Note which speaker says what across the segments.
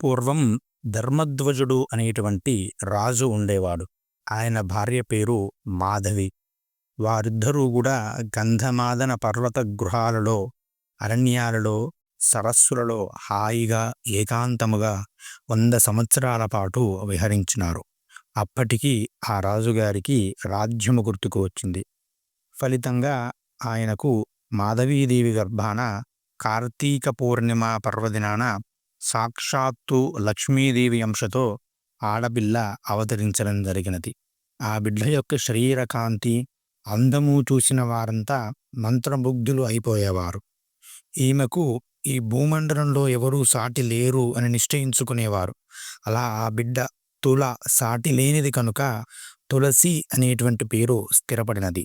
Speaker 1: పూర్వం ధర్మధ్వజుడు అనేటువంటి రాజు ఉండేవాడు. ఆయన భార్య పేరు మాధవి. వారిద్దరూ కూడా గంధమాదన పర్వత గృహాలలో అరణ్యాలలో సరస్సులలో హాయిగా ఏకాంతముగా వంద సంవత్సరాల పాటు విహరించినారు. అప్పటికి ఆ రాజుగారికి రాజ్యము గుర్తుకు వచ్చింది. ఫలితంగా ఆయనకు మాధవీదేవి గర్భాన కార్తీక పూర్ణిమ పర్వదినాన సాక్షాత్తు లక్ష్మీదేవి అంశతో ఆడబిల్ల అవతరించడం జరిగినది. ఆ బిడ్డ యొక్క శరీర కాంతి అందము చూసిన వారంతా మంత్రముగ్ధులు అయిపోయేవారు. ఈమెకు ఈ భూమండలంలో ఎవరూ సాటి లేరు అని నిశ్చయించుకునేవారు. అలా ఆ బిడ్డ తుల సాటి లేనిది కనుక తులసి అనేటువంటి పేరు స్థిరపడినది.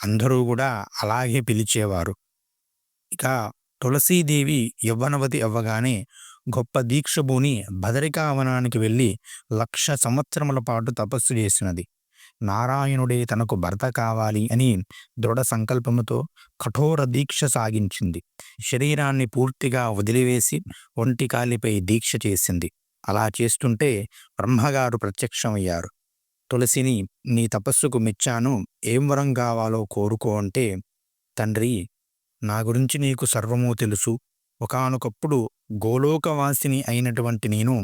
Speaker 1: అందరూ కూడా అలాగే పిలిచేవారు. ఇక తులసీదేవి యవ్వనవతి అవ్వగానే గొప్ప దీక్షభూని బదరికావనానికి వెళ్ళి లక్ష సంవత్సరముల పాటు తపస్సు చేసినది. నారాయణుడే తనకు భర్త కావాలి అని దృఢ సంకల్పముతో కఠోర దీక్ష సాగించింది. శరీరాన్ని పూర్తిగా వదిలివేసి ఒంటి కాలిపై దీక్ష చేసింది. అలా చేస్తుంటే బ్రహ్మగారు ప్రత్యక్షమయ్యారు. తులసిని నీ తపస్సుకు మెచ్చాను. ఏం వరం కావాలో కోరుకో అంటే తండ్రి నా గురించి నీకు సర్వమూ తెలుసు. ఒకానొకప్పుడు గోలోకవాసిని అయినటువంటి నేను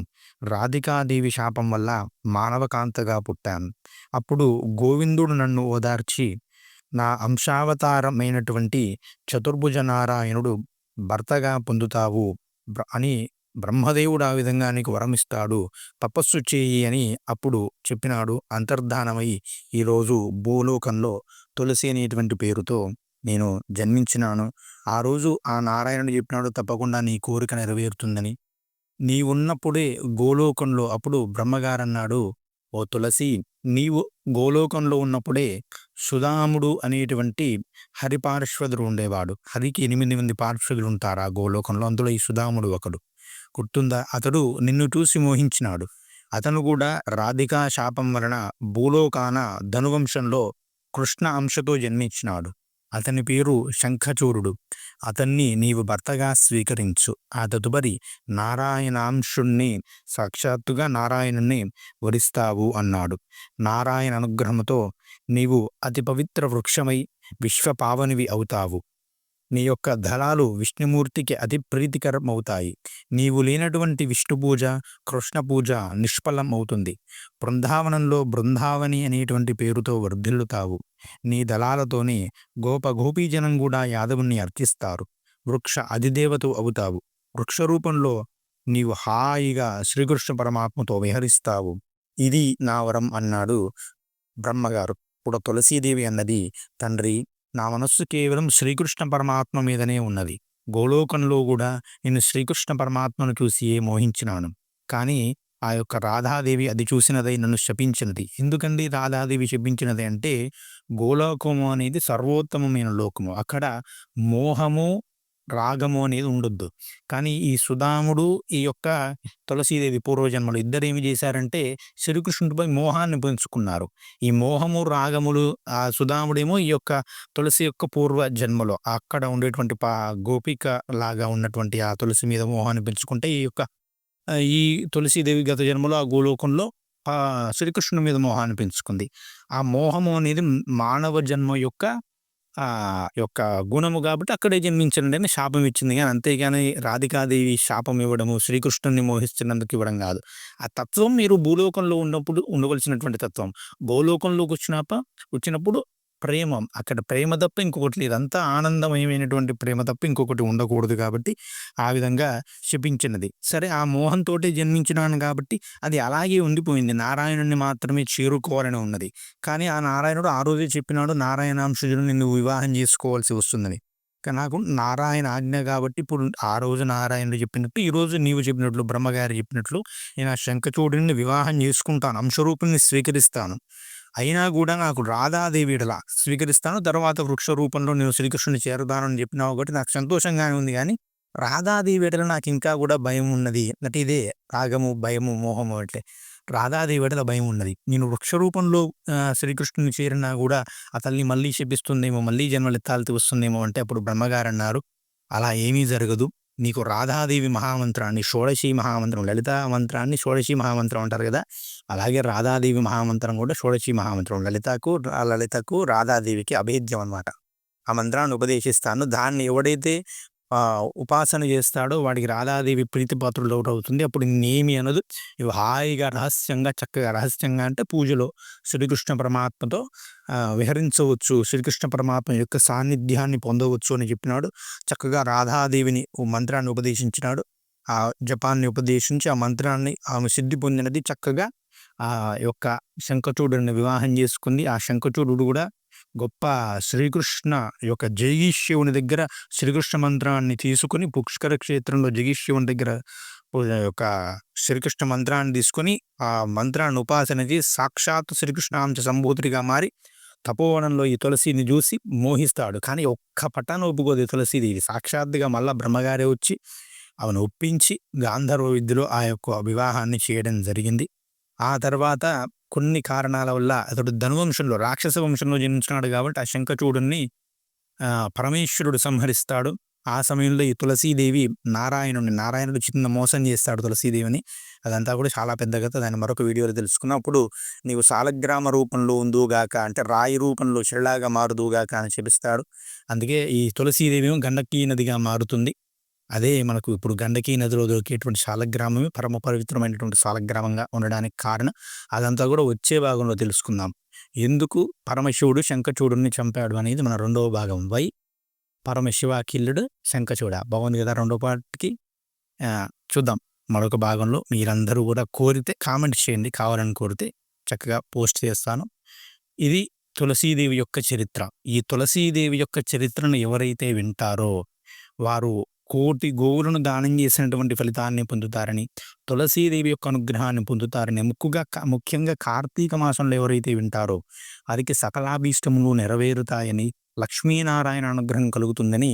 Speaker 1: రాధికాదేవి శాపం వల్ల మానవకాంతగా పుట్టాను. అప్పుడు గోవిందుడు నన్ను ఓదార్చి నా అంశావతారమైనటువంటి చతుర్భుజ నారాయణుడు భర్తగా పొందుతావు అని బ్రహ్మదేవుడు ఆ విధంగా నీకు వరమిస్తాడు తపస్సు చేయి అని అప్పుడు చెప్పినాడు. అంతర్ధానమై ఈరోజు భూలోకంలో తులసి అనేటువంటి పేరుతో నేను జన్మించినాను. ఆ రోజు ఆ నారాయణుడు చెప్పినాడు తప్పకుండా నీ కోరిక నెరవేరుతుందని. నీ ఉన్నప్పుడే గోలోకంలో అప్పుడు బ్రహ్మగారన్నాడు ఓ తులసి నీవు గోలోకంలో ఉన్నప్పుడే సుధాముడు అనేటువంటి హరిపార్శ్వదుడు ఉండేవాడు. హరికి ఎనిమిది మంది పార్శ్వదులు ఉంటారు ఆ గోలోకంలో. అందులో ఈ సుధాముడు ఒకడు. గుర్తుందా? అతడు నిన్ను చూసి మోహించినాడు. అతను కూడా రాధికా శాపం వలన భూలోకాన ధనువంశంలో కృష్ణ అంశతో జన్మించినాడు. అతని పేరు శంఖచూరుడు. అతన్ని నీవు భర్తగా స్వీకరించు. ఆ తదుపరి నారాయణాంశుణ్ణి సాక్షాత్తుగా నారాయణుణ్ణి వరిస్తావు అన్నాడు. నారాయణ అనుగ్రహంతో నీవు అతి పవిత్ర వృక్షమై విశ్వపావనివి అవుతావు. నీ యొక్క దళాలు విష్ణుమూర్తికి అతి ప్రీతికరం అవుతాయి నీవు లేనటువంటి విష్ణు పూజ కృష్ణ పూజ నిష్ఫలం అవుతుంది బృందావనంలో బృందావని అనేటువంటి పేరుతో వర్ధిల్లుతావు. నీ దళాలతోనే గోప గోపీజనం కూడా యాదవుని అర్చిస్తారు. వృక్ష అధిదేవత అవుతావు. వృక్ష రూపంలో నీవు హాయిగా శ్రీకృష్ణ పరమాత్మతో విహరిస్తావు. ఇది నా వరం అన్నాడు బ్రహ్మగారు. ఇప్పుడు తులసీదేవి అన్నది తండ్రి నా మనస్సు కేవలం శ్రీకృష్ణ పరమాత్మ మీదనే ఉన్నది. గోలోకంలో కూడా నేను శ్రీకృష్ణ పరమాత్మను చూసి మోహించినాను. కానీ ఆ యొక్క రాధాదేవి అది చూసినదై నన్ను శపించినది. ఎందుకండి రాధాదేవి శపించినది అంటే గోలోకము అనేది సర్వోత్తమమైన లోకము. అక్కడ మోహము రాగము అనేది ఉండొద్దు. కానీ ఈ సుధాముడు ఈ యొక్క తులసీదేవి పూర్వజన్మలు ఇద్దరు ఏమి చేశారంటే శ్రీకృష్ణుడిపై మోహాన్ని పెంచుకున్నారు. ఈ మోహము రాగములు ఆ సుధాముడేమో ఈ యొక్క తులసి యొక్క పూర్వ జన్మలో అక్కడ ఉండేటువంటి పా గోపిక లాగా ఉన్నటువంటి ఆ తులసి మీద మోహాన్ని పెంచుకుంటే ఈ యొక్క ఈ తులసీదేవి గత జన్మలో ఆ గోలోకంలో శ్రీకృష్ణుని మీద మోహాన్ని పెంచుకుంది. ఆ మోహము అనేది మానవ జన్మ యొక్క యొక్క గుణము కాబట్టి అక్కడే జన్మించండి అని శాపం ఇచ్చింది. కానీ అంతేగాని రాధికాదేవి శాపం ఇవ్వడము శ్రీకృష్ణుని మోహిస్తున్నందుకు ఇవ్వడం కాదు. ఆ తత్వం మీరు భూలోకంలో ఉన్నప్పుడు ఉండవలసినటువంటి తత్వం. భూలోకంలోకి వచ్చినప్ప వచ్చినప్పుడు ప్రేమ. అక్కడ ప్రేమ తప్ప ఇంకొకటి లేదు. అంతా ఆనందమయమైనటువంటి ప్రేమ తప్ప ఇంకొకటి ఉండకూడదు కాబట్టి ఆ విధంగా శపించినది. సరే ఆ మోహంతో జన్మించినాను కాబట్టి అది అలాగే ఉండిపోయింది. నారాయణుని మాత్రమే చేరుకోవాలని ఉన్నది. కానీ ఆ నారాయణుడు ఆ రోజే చెప్పినాడు నారాయణాంశుడు నిన్ను వివాహం చేసుకోవాల్సి వస్తుందని నాకు నారాయణ ఆజ్ఞ కాబట్టి ఇప్పుడు ఆ రోజు నారాయణుడు చెప్పినట్టు ఈ రోజు నీవు చెప్పినట్లు బ్రహ్మగారి చెప్పినట్లు నేను ఆ శంఖచూడిని వివాహం చేసుకుంటాను అంశరూపిణి స్వీకరిస్తాను. అయినా కూడా నాకు రాధాదేవిడలా స్వీకరిస్తాను. తర్వాత వృక్ష రూపంలో నేను శ్రీకృష్ణుని చేరుతానని చెప్పినావు ఒకటి నాకు సంతోషంగానే ఉంది కానీ రాధాదేవిడల నాకు ఇంకా కూడా భయం ఉన్నది. అంటే ఇదే రాగము భయము మోహము అంటే రాధాదేవిడల భయం ఉన్నది. నేను వృక్ష రూపంలో శ్రీకృష్ణుని చేరినా కూడా ఆ తల్లి మళ్ళీ శపిస్తుందేమో మళ్ళీ జన్మలెత్తాల్సి వస్తుందేమో అంటే అప్పుడు బ్రహ్మగారు అన్నారు. అలా ఏమీ జరగదు. నీకు రాధాదేవి మహామంత్రాన్ని షోడశి మహామంత్రం లలిత మంత్రాన్ని షోడశి మహామంత్రం అంటారు కదా! అలాగే రాధాదేవి మహామంత్రం కూడా షోడశి మహామంత్రం. లలితకు లలితకు రాధాదేవికి అభేద్యం అనమాట ఆ మంత్రాన్ని ఉపదేశిస్తాను. దాన్ని ఎవడైతే ఉపాసన చేస్తాడో వాడికి రాధాదేవి ప్రీతిపాత్రులు అవుతుంది. అప్పుడు నేమి అనదు. ఇవి హాయిగా రహస్యంగా చక్కగా రహస్యంగా అంటే పూజలో శ్రీకృష్ణ పరమాత్మతో విహరించవచ్చు. శ్రీకృష్ణ పరమాత్మ యొక్క సాన్నిధ్యాన్ని పొందవచ్చు అని చెప్పినాడు. చక్కగా రాధాదేవిని ఓ మంత్రాన్ని ఉపదేశించినాడు. ఆ జపాన్ని ఉపదేశించి ఆ మంత్రాన్ని ఆమె సిద్ధి పొందినది చక్కగా ఆ యొక్క శంఖచూడుని వివాహం చేసుకుంది. ఆ శంఖచూడు కూడా గొప్ప శ్రీకృష్ణ యొక్క జగీష్యుని దగ్గర శ్రీకృష్ణ మంత్రాన్ని తీసుకుని పుష్కర క్షేత్రంలో జగీష్యుని దగ్గర యొక్క శ్రీకృష్ణ మంత్రాన్ని తీసుకొని ఆ మంత్రాన్ని ఉపాసన చేసి సాక్షాత్ శ్రీకృష్ణాంశ సంభూతుడిగా మారి తపోవనంలో ఈ తులసిని చూసి మోహిస్తాడు. కానీ ఒక్క పట్టాన ఒప్పుకోదు ఈ తులసిదేవి సాక్షాత్తుగా మళ్ళా బ్రహ్మగారే వచ్చి ఆమెను ఒప్పించి గాంధర్వ విద్యలో ఆ యొక్క వివాహాన్ని చేయడం జరిగింది. ఆ తర్వాత కొన్ని కారణాల వల్ల అతడు ధనువంశంలో రాక్షస వంశంలో జన్మించినాడు కాబట్టి ఆ శంఖచూడుని పరమేశ్వరుడు సంహరిస్తాడు. ఆ సమయంలో ఈ తులసీదేవి నారాయణుని నారాయణుడు చిన్న మోసం చేస్తాడు తులసీదేవిని. అదంతా కూడా చాలా పెద్ద కథ. దాన్ని మరొక వీడియోలో తెలుసుకున్నప్పుడు నీవు సాలగ్రామ రూపంలో ఉందుగాక అంటే రాయి రూపంలో చెల్లాగా మారుదుగాక అని చెప్పిస్తాడు అందుకే ఈ తులసీదేవి గండకీ నదిగా మారుతుంది. అదే మనకు ఇప్పుడు గండకీ నదిలో దొరికేటువంటి శాలగ్రామమే పరమ పవిత్రమైనటువంటి శాలగ్రామంగా ఉండడానికి కారణం. అదంతా కూడా వచ్చే భాగంలో తెలుసుకుందాం. ఎందుకు పరమశివుడు శంఖచూడుని చంపాడు అనేది మన రెండవ భాగం. Why Paramashiva killed Shankhachuda. బాగుంది కదా రెండో పాటికి చూద్దాం. మరొక భాగంలో మీరందరూ కూడా కోరితే కామెంట్ చేయండి. కావాలని కోరితే చక్కగా పోస్ట్ చేస్తాను. ఇది తులసీదేవి యొక్క చరిత్ర. ఈ తులసీదేవి యొక్క చరిత్రను ఎవరైతే వింటారో వారు కోటి గోవులను దానం చేసినటువంటి ఫలితాన్ని పొందుతారని తులసీదేవి యొక్క అనుగ్రహాన్ని పొందుతారని ముక్కుగా ముఖ్యంగా కార్తీక మాసంలో ఎవరైతే వింటారో అదికి సకలాభీష్టములు నెరవేరుతాయని లక్ష్మీనారాయణ అనుగ్రహం కలుగుతుందని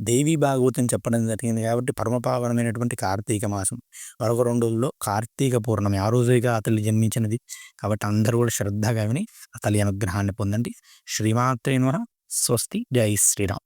Speaker 1: దేవి భాగవతం చెప్పడం జరిగింది కాబట్టి పరమపావనమైనటువంటి కార్తీక మాసం. మరొక రెండు రోజుల్లో కార్తీక పూర్ణమి ఆ రోజుగా ఆ జన్మించినది. కాబట్టి అందరూ కూడా శ్రద్ధగా విని అతలి అనుగ్రహాన్ని పొందండి. శ్రీమాత్రే స్వస్తి. జై శ్రీరామ్.